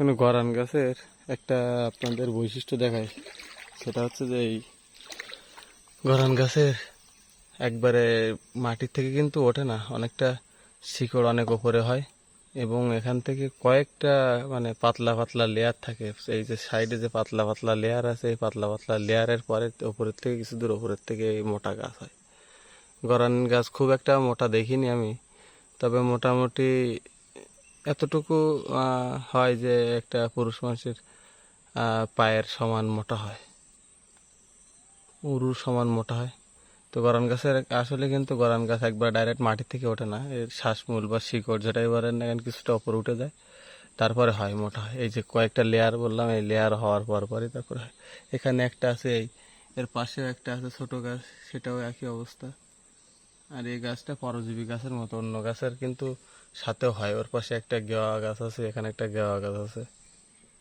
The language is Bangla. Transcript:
কোনো গরান গাছের একটা আপনাদের বৈশিষ্ট্য দেখায় সেটা হচ্ছে যে এই গরান গাছের একবারে মাটির থেকে কিন্তু ওঠে না, অনেকটা শিকড় অনেক ওপরে হয় এবং এখান থেকে কয়েকটা মানে পাতলা পাতলা লেয়ার থাকে। এই যে সাইডে যে পাতলা পাতলা লেয়ার আছে, এই পাতলা পাতলা লেয়ারের পরে ওপরের থেকে কিছু দূর ওপরের থেকে এই মোটা গাছ হয়। গরান গাছ খুব একটা মোটা দেখিনি আমি, তবে মোটামুটি এতটুকু হয় যে একটা পুরুষ মানুষের পায়ের সমান মোটা হয়। উরুর সমান মোটা হয়। তো গরান গাছের আসলে কিন্তু গরান গাছ একবার ডাইরেক্ট মাটি থেকে ওঠে না। এর শ্বাসমূল বা শিকড় যেটাই বলেন না কেন, কিছুটা ওপরে উঠে যায়। তারপরে হয় মোটা হয়। এই যে কয়েকটা লেয়ার বললাম, এই লেয়ার হওয়ার পর পরই তারপরে হয়। এখানে একটা আছে এই, এর পাশেও একটা আছে ছোটো গাছ, সেটাও একই অবস্থা। আর এই গাছটা পরজীবী গাছের মতো, অন্য গাছের কিন্তু সাথে হয়। ওর পাশে একটা গেওয়া গাছ আছে, এখানে একটা গেওয়া গাছ আছে।